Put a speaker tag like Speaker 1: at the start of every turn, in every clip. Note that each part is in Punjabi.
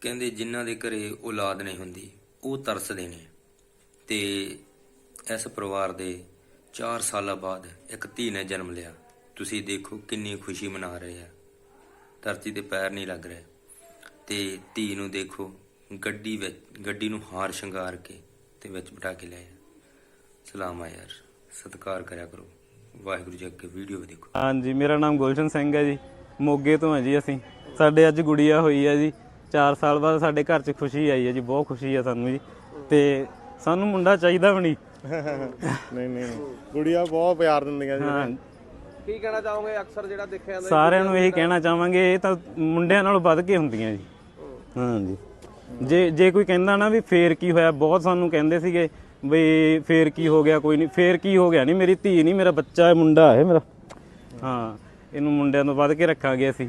Speaker 1: ਕਹਿੰਦੇ ਜਿਨ੍ਹਾਂ ਦੇ ਘਰੇ ਔਲਾਦ ਨਹੀਂ ਹੁੰਦੀ, ਉਹ ਤਰਸਦੇ ਨੇ। ਤੇ ਇਸ ਪਰਿਵਾਰ ਦੇ 4 ਸਾਲਾਂ ਬਾਅਦ ਇੱਕ ਧੀ ਨੇ ਜਨਮ ਲਿਆ। ਤੁਸੀਂ ਦੇਖੋ ਕਿੰਨੀ ਖੁਸ਼ੀ ਮਨਾ ਰਹੇ ਆ। ਧਰਤੀ ਤੇ ਪੈਰ ਨਹੀਂ ਲੱਗ ਰਹੇ। ਤੇ ਧੀ ਨੂੰ ਦੇਖੋ, ਗੱਡੀ ਵਿੱਚ, ਗੱਡੀ ਨੂੰ ਹਾਰ ਸ਼ਿੰਗਾਰ ਕੇ ਤੇ ਵਿੱਚ ਬਿਠਾ ਕੇ ਲਿਆਇਆ ਸਲਾਮ ਆ ਯਾਰ, ਸਤਿਕਾਰ ਕਰਿਆ ਕਰੋ। ਵਾਹਿਗੁਰੂ ਜੀ ਅੱਗੇ ਵੀਡੀਓ ਵੀ ਦੇਖੋ।
Speaker 2: ਹਾਂਜੀ, ਮੇਰਾ ਨਾਮ ਗੁਲਸ਼ਨ ਸਿੰਘ ਹੈ ਜੀ। ਮੋਗੇ ਤੋਂ ਹੈ ਜੀ ਅਸੀਂ। ਸਾਡੇ ਅੱਜ ਗੁੜੀਆ ਹੋਈ ਹੈ ਜੀ। 4 ਸਾਲ ਬਾਅਦ ਸਾਡੇ ਘਰ 'ਚ ਖੁਸ਼ੀ ਆਈ ਹੈ ਜੀ ਬਹੁਤ ਖੁਸ਼ੀ ਹੈ ਸਾਨੂੰ ਜੀ। ਤੇ ਸਾਨੂੰ ਮੁੰਡਾ ਚਾਹੀਦਾ ਵੀ ਨਹੀਂ।
Speaker 3: ਨਹੀਂ ਨਹੀਂ ਗੁੜੀਆ ਬਹੁਤ ਪਿਆਰ ਦਿੰਦੀਆਂ ਜੀ।
Speaker 2: ਹਾਂ।
Speaker 4: ਕੀ ਕਹਿਣਾ ਚਾਹੋਗੇ? ਅਕਸਰ ਜਿਹੜਾ ਦੇਖਿਆ ਜਾਂਦਾ
Speaker 2: ਸਾਰਿਆਂ ਨੂੰ ਇਹੀ ਕਹਿਣਾ ਚਾਹਾਂਗੇ ਇਹ ਤਾਂ ਮੁੰਡਿਆਂ ਨਾਲੋਂ ਵੱਧ ਕੇ ਹੁੰਦੀਆਂ ਜੀ। ਹਾਂਜੀ ਜੇ ਜੇ ਕੋਈ ਕਹਿੰਦਾ ਨਾ ਵੀ ਫੇਰ ਕੀ ਹੋਇਆ ਬਹੁਤ ਸਾਨੂੰ ਕਹਿੰਦੇ ਸੀਗੇ ਵੀ ਫੇਰ ਕੀ ਹੋ ਗਿਆ ਕੋਈ ਨਹੀਂ ਫੇਰ ਕੀ ਹੋ ਗਿਆ ਨਹੀਂ ਮੇਰੀ ਧੀ ਨਹੀਂ ਮੇਰਾ ਬੱਚਾ ਹੈ ਮੁੰਡਾ ਹੈ ਮੇਰਾ। ਹਾਂ ਇਹਨੂੰ ਮੁੰਡਿਆਂ ਤੋਂ ਵੱਧ ਕੇ ਰੱਖਾਂਗੇ ਅਸੀਂ।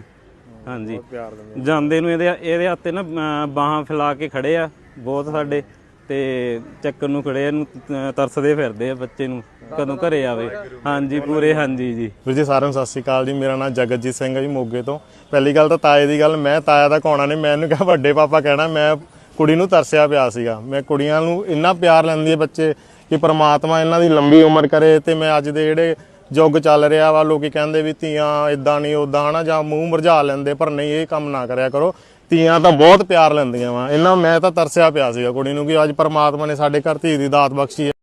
Speaker 2: ਹਾਂਜੀ।
Speaker 3: ਪਿਆਰ ਦਿੰਦੇ
Speaker 2: ਜਾਂਦੇ ਨੂੰ ਇਹਦੇ ਇਹਦੇ ਹੱਥੇ ਨਾ ਬਾਹਾਂ ਫੈਲਾ ਕੇ ਖੜੇ ਆ ਬਹੁਤ ਸਾਡੇ। ਤੇ ਚੱਕਰ ਨੂੰ ਖੜੇ ਆ, ਇਹਨੂੰ ਤਰਸਦੇ ਫਿਰਦੇ ਆ ਬੱਚੇ ਨੂੰ ਕਦੋਂ ਘਰੇ ਆਵੇ। ਹਾਂਜੀ ਪੂਰੇ ਹਾਂਜੀ ਜੀ।
Speaker 3: ਵੀਰ ਜੀ ਸਾਰਿਆਂ ਨੂੰ ਸਤਿ ਸ਼੍ਰੀ ਅਕਾਲ ਜੀ। ਮੇਰਾ ਨਾਮ ਜਗਤਜੀਤ ਸਿੰਘ ਹੈ ਜੀ ਮੋਗੇ ਤੋਂ। ਪਹਿਲੀ ਗੱਲ ਤਾਂ ਤਾਏ ਦੀ ਗੱਲ ਮੈਂ ਤਾਇਆ ਦਾ ਕੋਣਾ ਨਹੀਂ ਮੈਂ ਇਹਨੂੰ ਕਿਹਾ ਵੱਡੇ ਪਾਪਾ ਕਹਿਣਾ ਮੈਂ ਕੁੜੀ ਨੂੰ ਤਰਸਿਆ ਪਿਆ ਸੀਗਾ। ਮੈਂ ਕੁੜੀਆਂ ਨੂੰ ਇੰਨਾ ਪਿਆਰ ਲੈਂਦੀ ਹੈ ਬੱਚੇ ਕਿ ਪ੍ਰਮਾਤਮਾ ਇਹਨਾਂ ਦੀ ਲੰਬੀ ਉਮਰ ਕਰੇ ਤੇ ਮੈਂ ਅੱਜ ਦੇ ਜਿਹੜੇ ਯੁੱਗ ਚੱਲ ਰਿਹਾ ਵਾ, ਲੋਕੀ ਕਹਿੰਦੇ ਵੀ ਧੀਆਂ ਇਦਾਂ ਨਹੀਂ ਉਦਾਂ ਹਨਾ, ਜਾਂ ਮੂੰਹ ਮਰਝਾ ਲੈਂਦੇ, ਪਰ ਨਹੀਂ, ਇਹ ਕੰਮ ਨਾ ਕਰਿਆ ਕਰੋ। ਧੀਆਂ ਤਾਂ ਬਹੁਤ ਪਿਆਰ ਲੈਂਦੀਆਂ ਵਾ। ਇਹਨਾਂ, ਮੈਂ ਤਾਂ ਤਰਸਿਆ ਪਿਆ ਸੀਗਾ ਕੁੜੀ ਨੂੰ ਕਿ ਅੱਜ ਪ੍ਰਮਾਤਮਾ ਨੇ ਸਾਡੇ ਘਰ ਧੀ ਦੀ ਦਾਤ ਬਖਸ਼ੀ ਹੈ।